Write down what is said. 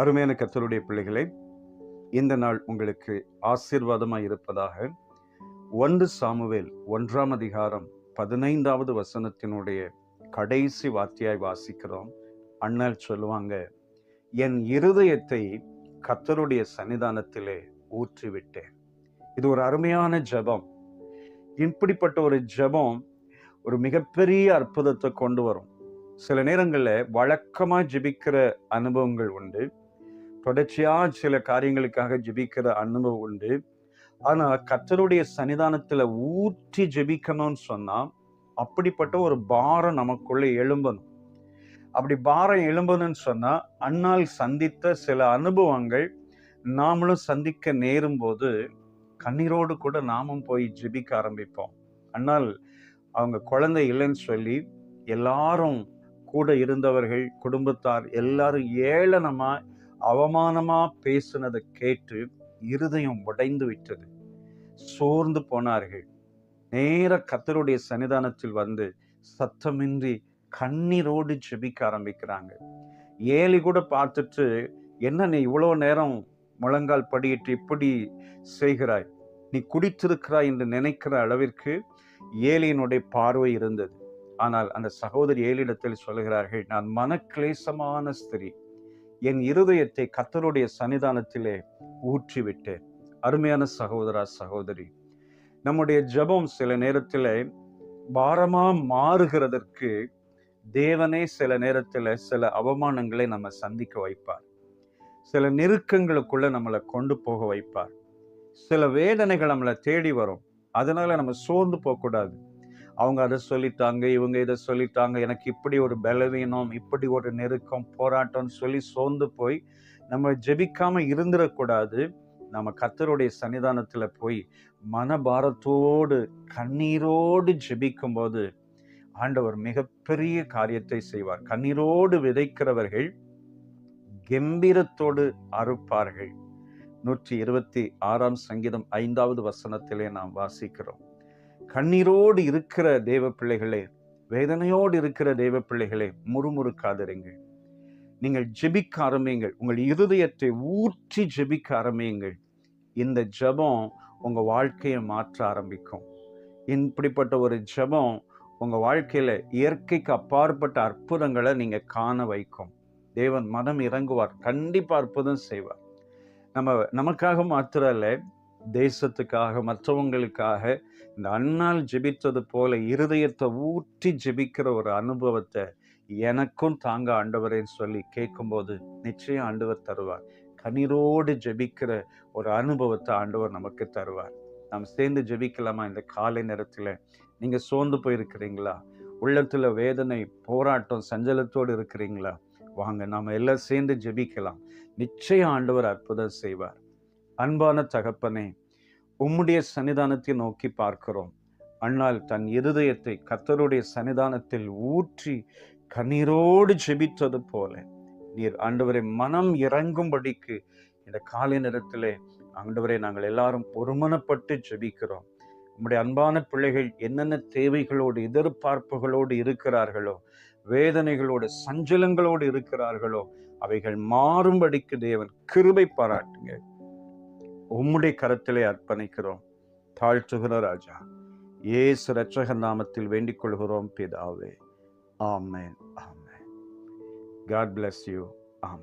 அருமையான கத்தருடைய பிள்ளைகளே இந்த நாள் உங்களுக்கு ஆசீர்வாதமாக இருப்பதாக ஒன்று சாமுவேல் ஒன்றாம் அதிகாரம் பதினைந்தாவது வசனத்தினுடைய கடைசி வார்த்தையாய் வாசிக்கிறோம். அண்ணல் சொல்லுவாங்க என் இருதயத்தை கத்தருடைய சன்னிதானத்திலே ஊற்றிவிட்டேன். இது ஒரு அருமையான ஜெபம். இப்படிப்பட்ட ஒரு ஜெபம் ஒரு மிகப்பெரிய அற்புதத்தை கொண்டு வரும். சில நேரங்களில் வழக்கமாக ஜிபிக்கிற அனுபவங்கள் உண்டு. தொடர்ச்சியாக சில காரியங்களுக்காக ஜெபிக்கிற அனுபவம் உண்டு. ஆனால் கத்தருடைய சன்னிதானத்தில் ஊற்றி ஜெபிக்கணும்னு சொன்னால் அப்படிப்பட்ட ஒரு பாரம் நமக்குள்ளே எழும்பணும். அப்படி பாரம் எழும்பணும்னு சொன்னால் அன்னால் சந்தித்த சில அனுபவங்கள் நாமளும் சந்திக்க நேரும் போது கண்ணீரோடு கூட நாமும் போய் ஜெபிக்க ஆரம்பிப்போம். அன்னால் அவங்க குழந்தை இல்லைன்னு சொல்லி எல்லாரும் கூட இருந்தவர்கள் குடும்பத்தார் எல்லாரும் ஏளனமாக அவமானமா பேசுனதை கேட்டு இருதயம் உடைந்து விட்டது. சோர்ந்து போனார்கள். நேர கத்தருடைய சன்னிதானத்தில் வந்து சத்தமின்றி கண்ணீரோடு ஜெபிக்க ஆரம்பிக்கிறாங்க. ஏலி கூட பார்த்துட்டு என்ன நீ இவ்வளோ நேரம் முழங்கால் படியிட்டு இப்படி செய்கிறாய்? நீ குடித்திருக்கிறாய் என்று நினைக்கிற அளவிற்கு ஏலியினுடைய பார்வை இருந்தது. ஆனால் அந்த சகோதரி ஏலிடத்தில் சொல்கிறார்கள் நான் மனக்லேசமான ஸ்திரீ. என் இருதயத்தை கத்தருடைய சன்னிதானத்திலே ஊற்றிவிட்டேன் அருமையான சகோதரா சகோதரி நம்முடைய ஜெபம் சில நேரத்தில் பாரமாக மாறுகிறதற்கு தேவனே சில நேரத்தில் சில அவமானங்களை நம்ம சந்திக்க வைப்பார். சில நெருக்கங்களுக்குள்ள நம்மளை கொண்டு போக வைப்பார். சில வேதனைகள் நம்மளை தேடி வரும். அதனால நம்ம சோர்ந்து போகக்கூடாது. அவங்க அதை சொல்லிட்டாங்க இவங்க இதை சொல்லிட்டாங்க எனக்கு இப்படி ஒரு பலவீனம் இப்படி ஒரு நெருக்கம் போராட்டம்னு சொல்லி சோர்ந்து போய் நம்ம ஜெபிக்காம இருந்துடக்கூடாது. நம்ம கத்தருடைய சன்னிதானத்தில் போய் மனபாரத்தோடு கண்ணீரோடு ஜெபிக்கும்போது ஆண்டவர் மிகப்பெரிய காரியத்தை செய்வார். கண்ணீரோடு விதைக்கிறவர்கள் கம்பீரத்தோடு அறுப்பார்கள். நூற்றி இருபத்தி ஆறாம் சங்கீதம் ஐந்தாவது வசனத்திலே நாம் வாசிக்கிறோம். கண்ணீரோடு இருக்கிற தேவ பிள்ளைகளே வேதனையோடு இருக்கிற தேவ பிள்ளைகளே முறுமுறுக்காதிருங்கள். நீங்கள் ஜெபிக்க ஆரம்பியுங்கள். உங்கள் இருதயத்தை ஊற்றி ஜெபிக்க ஆரம்பியுங்கள். இந்த ஜெபம் உங்கள் வாழ்க்கையை மாற்ற ஆரம்பிக்கும். இப்படிப்பட்ட ஒரு ஜெபம் உங்கள் வாழ்க்கையில் இயற்கைக்கு அப்பாற்பட்ட அற்புதங்களை நீங்கள் காண வைக்கும். தேவன் மனம் இறங்குவார். கண்டிப்பாக அற்புதம் செய்வார். நம்ம நமக்காக மாத்திரம் இல்லை தேசத்துக்காக மற்றவங்களுக்காக இந்த அண்ணால் ஜெபித்தது போல இருதயத்தை ஊற்றி ஜெபிக்கிற ஒரு அனுபவத்தை எனக்கும் தாங்க ஆண்டவரேன்னு சொல்லி கேட்கும்போது நிச்சயம் ஆண்டவர் தருவார். கண்ணீரோடு ஜெபிக்கிற ஒரு அனுபவத்தை ஆண்டவர் நமக்கு தருவார். நாம் சேர்ந்து ஜெபிக்கலாமா இந்த காலை நேரத்தில்? நீங்கள் சோர்ந்து போயிருக்கிறீங்களா? உள்ளத்தில் வேதனை போராட்டம் சஞ்சலத்தோடு இருக்கிறீங்களா? வாங்க நாம் எல்லாம் சேர்ந்து ஜெபிக்கலாம். நிச்சயம் ஆண்டவர் அற்புதம் செய்வார். அன்பான தகப்பனே உம்முடைய சன்னிதானத்தை நோக்கி பார்க்கிறோம். அண்ணால் தன் இருதயத்தை கத்தருடைய சன்னிதானத்தில் ஊற்றி கண்ணீரோடு ஜெபித்தது போல. நீர் ஆண்டவரை மனம் இறங்கும்படிக்கு இந்த காலை நேரத்திலே ஆண்டவரை நாங்கள் எல்லாரும் ஒருமனப்பட்டு ஜெபிக்கிறோம். உம்முடைய அன்பான பிள்ளைகள் என்னென்ன தேவைகளோடு எதிர்பார்ப்புகளோடு இருக்கிறார்களோ வேதனைகளோடு சஞ்சலங்களோடு இருக்கிறார்களோ அவைகள் மாறும்படிக்கு தேவன் கிருபை பாராட்டுங்கள். உம்முடைய கரத்திலே அர்ப்பணிக்கிறோம். தாழ்த்துகிற ராஜா ஏசு ரட்சக நாமத்தில் வேண்டிக் கொள்கிறோம் பிதாவே. ஆமேன் ஆமேன். God bless you amen